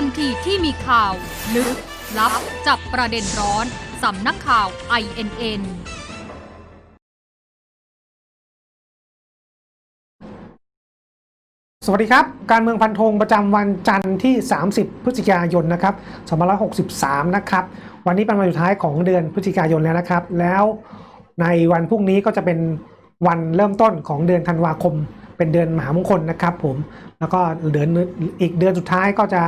ทันทีที่มีข่าว ลึก ลับ จับประเด็นร้อน สำนักข่าว INN สวัสดีครับ การเมืองพันธงประจำวันจันทร์ที่ 30 พฤศจิกายนนะครับ2563 นะครับ วันนี้เป็นวันสุดท้ายของเดือนพฤศจิกายนแล้วนะครับ แล้วในวันพรุ่งนี้ก็จะเป็นวันเริ่มต้นของเดือนธันวาคม เป็นเดือนมหามงคลนะครับผม แล้วก็เดือนอีกเดือนสุดท้ายก็จะ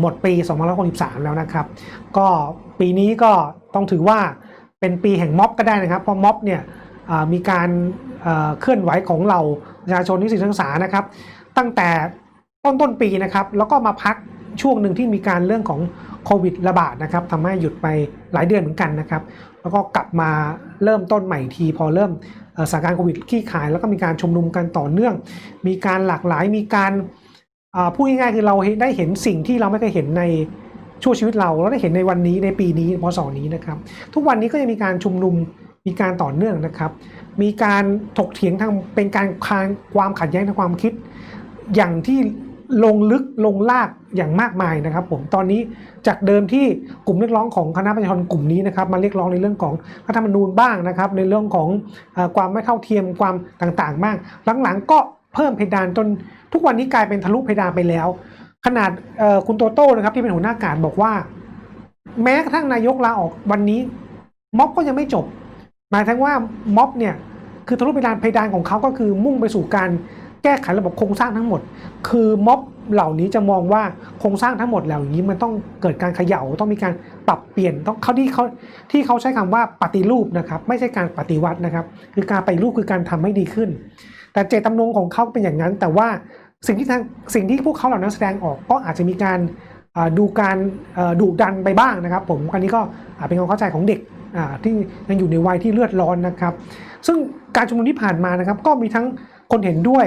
หมดปี2563 แล้วนะครับ ก็ปีนี้ก็ต้องถือว่าเป็นปีแห่งม็อบก็ได้นะครับ เพราะม็อบเนี่ยมีการเคลื่อนไหวของเราประชาชนนิสิตนักศึกษานะครับ ตั้งแต่ต้นต้นปีนะครับ แล้วก็มาพักช่วงหนึ่งที่มีการเรื่องของโควิดระบาดนะครับทำให้หยุดไปหลายเดือนเหมือนกันนะครับ แล้วก็กลับมาเริ่มต้นใหม่ที พอเริ่มสถานการณ์โควิดคลี่คลาย แล้วก็มีการชุมนุมกันต่อเนื่อง มีการหลากหลายมีการ พูดง่ายๆคือเราได้เห็นสิ่งที่เราไม่เคยเห็นในช่วงชีวิตเราแล้วได้เห็นในวันนี้ในปีนี้พศนี้นะครับ ทุกวันนี้ก็ยังมีการชุมนุมมีการต่อเนื่องนะครับ มีการถกเถียงทางเป็นการคานความขัดแย้งทางความคิด อย่างที่ลงลึกลงลากอย่างมากมายนะครับ ผมตอนนี้จากเดิมที่กลุ่มเรียกร้องของคณะประชาชนกลุ่มนี้นะครับมาเรียกร้องในเรื่องของรัฐธรรมนูญบ้างนะครับ ในเรื่องของความไม่เท่าเทียมความต่างๆ บ้างหลังๆก็ เพิ่มเพดานจนทุกวันนี้กลายเป็นทะลุเพดานไปแล้ว ขนาดคุณโตโต้นะครับที่เป็นหัวหน้าการบอกว่า แม้กระทั่งนายกลาออกวันนี้ ม็อบก็ยังไม่จบ หมายถึงว่าม็อบเนี่ยคือทะลุเพดานเพดานของเขาก็คือมุ่งไปสู่การแก้ไขระบบโครงสร้างทั้งหมด คือม็อบเหล่านี้จะมองว่าโครงสร้างทั้งหมดเหล่านี้มันต้องเกิดการเขย่าต้องมีการปรับเปลี่ยนต้องเขาที่เขาที่เขาใช้คำว่าปฏิรูปนะครับ ไม่ใช่การปฏิวัตินะครับ คือการปฏิรูปคือการทำให้ดีขึ้น แต่เจตจำนงของเขาเป็นอย่างนั้น แต่ว่าสิ่งที่ทางสิ่งที่พวกเขาเหล่านั้นแสดงออกก็อาจจะมีการดูการดุดันไปบ้างนะครับ ผมอันนี้ก็อาจเป็นความเข้าใจของเด็กที่ยังอยู่ในวัยที่เลือดร้อนนะครับ ซึ่งการชุมนุมที่ผ่านมานะครับ ก็มีทั้งคนเห็นด้วย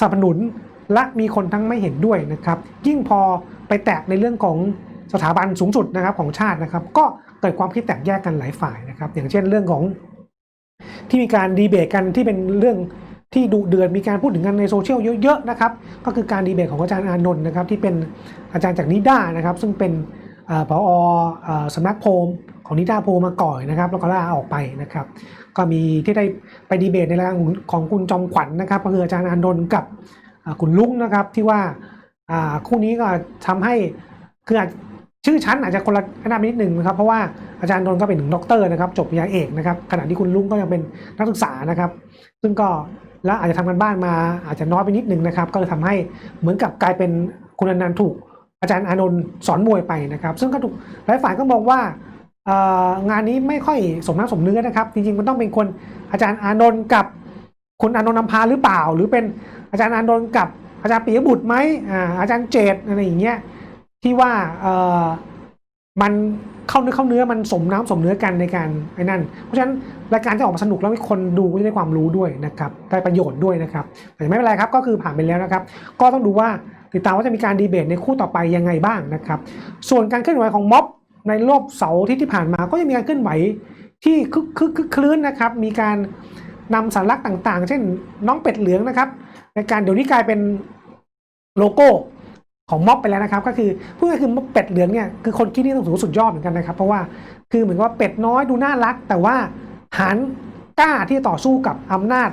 สนับสนุนและมีคนทั้งไม่เห็นด้วยนะครับ ยิ่งพอไปแตกในเรื่องของสถาบันสูงสุดนะครับของชาตินะครับ ก็เกิดความคิดแตกแยกกันหลายฝ่ายนะครับ อย่างเช่นเรื่องของที่มีการดีเบตกันที่เป็นเรื่อง ที่ดุเดือดมีการพูดถึงกันในโซเชียลเยอะๆนะครับก็คือการดีเบตของอาจารย์อานนท์นะครับที่เป็นอาจารย์จากนิด้านะครับซึ่งเป็นผอออสำนักโพลของนิด้าโพมาก่อนนะครับแล้วก็ลาออกไปนะครับก็มีที่ได้ไปดีเบตในรายการของของคุณจอมขวัญนะครับก็คืออาจารย์อานนท์กับคุณลุงนะครับที่ว่าคู่นี้ก็ทำให้คืออาจชื่อชั้นอาจจะคนละขนาดนิดหนึ่งนะครับ เพราะว่าอาจารย์นนท์ก็เป็นถึงด็อกเตอร์นะครับ จบปริญญาเอกนะครับขณะที่คุณลุงก็ยังเป็นนักศึกษานะครับ ซึ่งก็ แล้วอาจจะทำกันบ้านมาอาจจะน้อยไปนิดนึงนะครับ ก็เลยทำให้เหมือนกับกลายเป็นคุณอนันต์ถูกอาจารย์อานนท์สอนมวยไปนะครับ ซึ่งก็ถูกหลายฝ่ายก็มองว่างานนี้ไม่ค่อยสมน้ำสมเนื้อนะครับ จริงๆมันต้องเป็นคนอาจารย์อานนท์กับคุณอานนท์นำพาหรือเปล่า หรือเป็นอาจารย์อานนท์กับอาจารย์ปิยบุตรไหมอาจารย์เจตอะไรอย่างเงี้ยที่ว่าอ มันเข้าเนื้อเข้าเนื้อมันสมน้ำสมเนื้อกันในการไอ้นั่น เพราะฉะนั้นรายการจะออกมาสนุกแล้วมีคนดูก็จะได้ความรู้ด้วยนะครับได้ประโยชน์ด้วยนะครับแต่ไม่เป็นไรครับก็คือผ่านไปแล้วนะครับ ก็ต้องดูว่าติดตามว่าจะมีการดีเบตในคู่ต่อไปยังไงบ้างนะครับ ส่วนการเคลื่อนไหวของม็อบในรอบเสาร์ที่ที่ผ่านมาก็ยังมีการเคลื่อนไหวที่คึกคึกคึกคลื้นนะครับ มีการนำสัญลักษณ์ต่าง ๆ เช่นน้องเป็ดเหลืองนะครับ ในการเดี๋ยวนี้กลายเป็นโลโก้ ของม็อบไปแล้วนะครับ ก็คือพูดง่ายๆคือเป็ดเหลืองเนี่ยคือคนคิดนี่ต้องถือสุดยอดเหมือนกันนะครับ เพราะว่าคือเหมือนว่าเป็ดน้อยดูน่ารัก แต่ว่าหันกล้าที่จะต่อสู้กับอำนาจ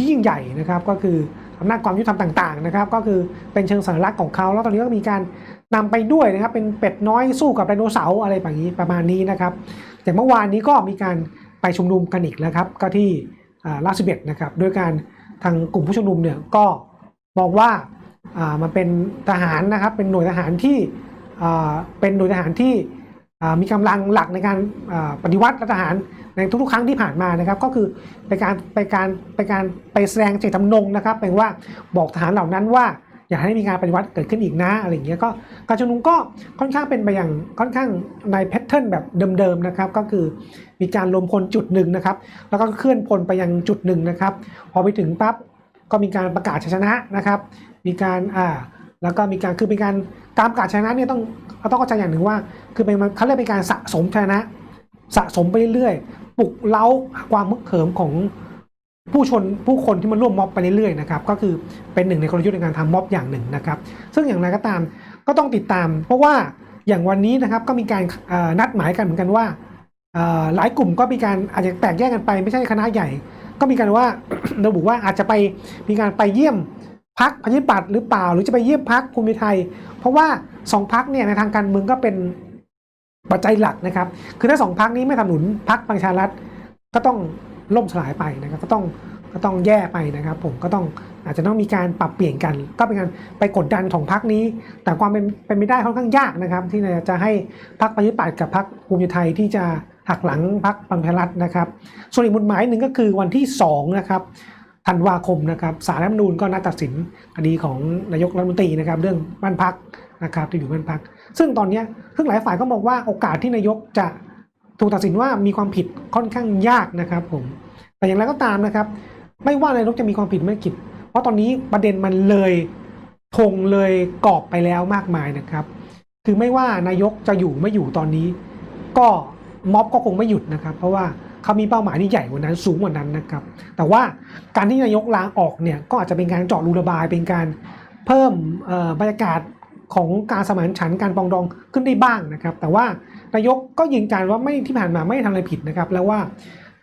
ยิ่งใหญ่นะครับ ก็คืออำนาจความยุติธรรมต่าง ๆ นะครับ ก็คือเป็นเชิงสัญลักษณ์ของเขาแล้วตอนนี้ก็มีการนำไปด้วยนะครับ เป็นเป็ดน้อยสู้กับไดโนเสาร์อะไรแบบนี้ประมาณนี้นะครับ แต่เมื่อวานนี้ก็มีการไปชุมนุมกันอีกแล้วครับก็ที่ลาสเบตนะครับโดยการทางกลุ่มผู้ชุมนุมเนี่ยก็มองว่า อ่ามันเป็นทหารนะครับเป็นหน่วยทหารที่เป็นหน่วยทหารที่มีกำลังหลักในการปฏิวัติรัฐทหารในทุกๆ ครั้งที่ผ่านมานะครับ ก็คือไปการไปการไปการไปแสดงเจตจำนงนะครับเป็นว่าบอกทหารเหล่านั้นว่าอย่าให้มีการปฏิวัติเกิดขึ้นอีกนะอะไรอย่างเงี้ยก็การชุมนุมก็ค่อนข้างเป็นไปอย่างค่อนข้างในแพทเทิร์นแบบเดิมๆนะครับก็คือมีการรวมพลจุดหนึ่งนะครับ แล้วก็เคลื่อนพลไปยังจุดหนึ่งนะครับ พอไปถึงปั๊บก็มีการประกาศชนะนะครับ มีการอ่าแล้วก็มีการคือเป็นการการประกาศชัยชนะเนี่ยต้องเราต้องเข้าใจอย่างหนึ่งว่า คือเป็นเขาเรียกเป็นการสะสมชนะ สะสมไปเรื่อยๆปลุกเล้าความมึกเขิมของผู้ชนผู้คนที่มาร่วมม็อบไปเรื่อยๆนะครับก็คือเป็นหนึ่งในกลยุทธ์ในการทำม็อบอย่างหนึ่งนะครับ ซึ่งอย่างไรก็ตามก็ต้องติดตาม เพราะว่าอย่างวันนี้นะครับก็มีการนัดหมายกันเหมือนกันว่าหลายกลุ่มก็มีการอาจจะแตกแยกกันไปไม่ใช่คณะใหญ่ ก็มีการว่าระบุว่าอาจจะไปมีการไปเยี่ยม พักพธิปัตย์หรือเปล่า หรือจะไปเยี่ยมพักภูมิไทย เพราะว่าสองพักเนี่ยในทางการเมืองก็เป็นปัจจัยหลักนะครับ คือถ้าสองพักนี้ไม่สนับสนุนพักประชารัฐก็ต้องล่มสลายไปนะครับก็ต้องก็ต้องแย่ไปนะครับ ผมก็ต้องอาจจะต้องมีการปรับเปลี่ยนกัน ก็เป็นการไปกดดันของพักนี้ แต่ความเป็นเป็นไม่ได้ค่อนข้างยากนะครับ ที่จะให้พักประชาธิปัตย์กับพักภูมิใจไทยที่จะหักหลังพักประชารัฐนะครับ ส่วนอีกมุดหมายหนึ่งก็คือวันที่2นะครับ ธันวาคมนะครับสารรัฐธรรมนูญก็นัดตัดสินคดีของนายกรัฐมนตรีนะครับเรื่องบ้านพักนะครับที่อยู่บ้านพัก ซึ่งตอนนี้ซึ่งหลายฝ่ายก็มองว่าโอกาสที่นายกจะถูกตัดสินว่ามีความผิดค่อนข้างยากนะครับผมแต่อย่างไรก็ตามนะครับ ไม่ว่านายกจะมีความผิดไม่ผิด เพราะตอนนี้ประเด็นมันเลยธงเลยกรอบไปแล้วมากมายนะครับ คือไม่ว่านายกจะอยู่ไม่อยู่ตอนนี้ ก็ม็อบก็คงไม่หยุดนะครับ เพราะว่า เขามีเป้าหมายที่ใหญ่กว่านั้นสูงกว่านั้นนะครับ แต่ว่าการที่นายกลาออกเนี่ยก็อาจจะเป็นการเจาะรูระบายเป็นการเพิ่มบรรยากาศของการสมานฉันท์การปองดองขึ้นได้บ้างนะครับ แต่ว่านายกก็ยืนยันว่าไม่ที่ผ่านมาไม่ทำอะไรผิดนะครับ แล้วว่า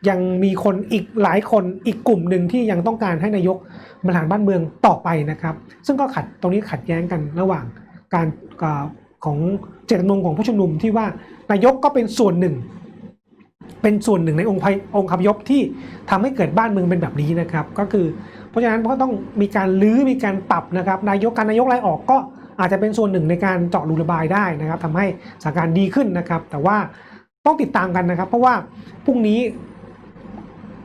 ยังมีคนอีกหลายคนอีกกลุ่มหนึ่งที่ยังต้องการให้นายกบริหารบ้านเมืองต่อไปนะครับ ซึ่งก็ขัดตรงนี้ขัดแย้งกันระหว่างการของเจตจำนงของผู้ชุมนุมที่ว่านายกก็เป็นส่วนหนึ่ง เป็นส่วนหนึ่งในองค์พยองค์คพยพที่ทำให้เกิดบ้านเมืองเป็นแบบนี้นะครับ ก็คือเพราะฉะนั้นก็ต้องมีการลื้อมีการปรับนะครับ นายกการนายกไล่ออกก็อาจจะเป็นส่วนหนึ่งในการเจาะรูระบายได้นะครับทำให้สถานการณ์ดีขึ้นนะครับ แต่ว่าต้องติดตามกันนะครับ เพราะว่าพรุ่งนี้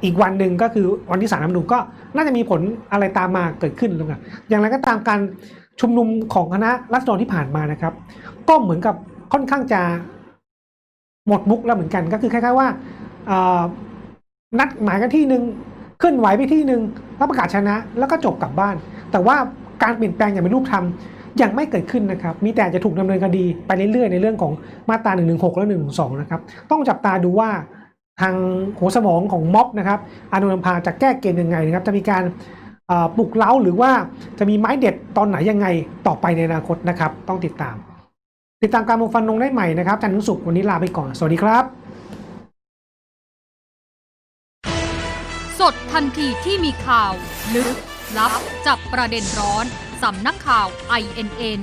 อีกวันหนึ่งก็คือวันที่สารน้ำนูนก็น่าจะมีผลอะไรตามมาเกิดขึ้นนะครับอย่างไรก็ตามการชุมนุมของคณะรัษฎรที่ผ่านมานะครับ ก็เหมือนกับค่อนข้างจะหมดมุกแล้วเหมือนกันก็คือคล้ายๆว่า นัดหมายกันที่หนึ่งเคลื่อนไหวไปที่หนึ่งแล้วประกาศชนะ แล้วก็จบกลับบ้าน แต่ว่าการเปลี่ยนแปลงอย่างเป็นรูปธรรมยังไม่เกิดขึ้นนะครับ มีแต่จะถูกดำเนินคดีไปเรื่อยๆ ในเรื่องของมาตรา1นึและ1นึนะครับ ต้องจับตาดูว่าทางหัวสมองของม็อบนะครับอนุรัมพาจะแก้เกมยังไงนะครับ จะมีการปลุกเล้าหรือว่าจะมีไม้เด็ดตอนไหนยังไงต่อไปในอนาคตนะครับ ต้องติดตาม ติดตามการมุงฟันนงได้ใหม่นะครับจันทร์ถึงศุกร์วันนี้ลาไปก่อน สวัสดีครับ ทันทีที่มีข่าว ลึก ลับ จับประเด็นร้อน สำนักข่าว INN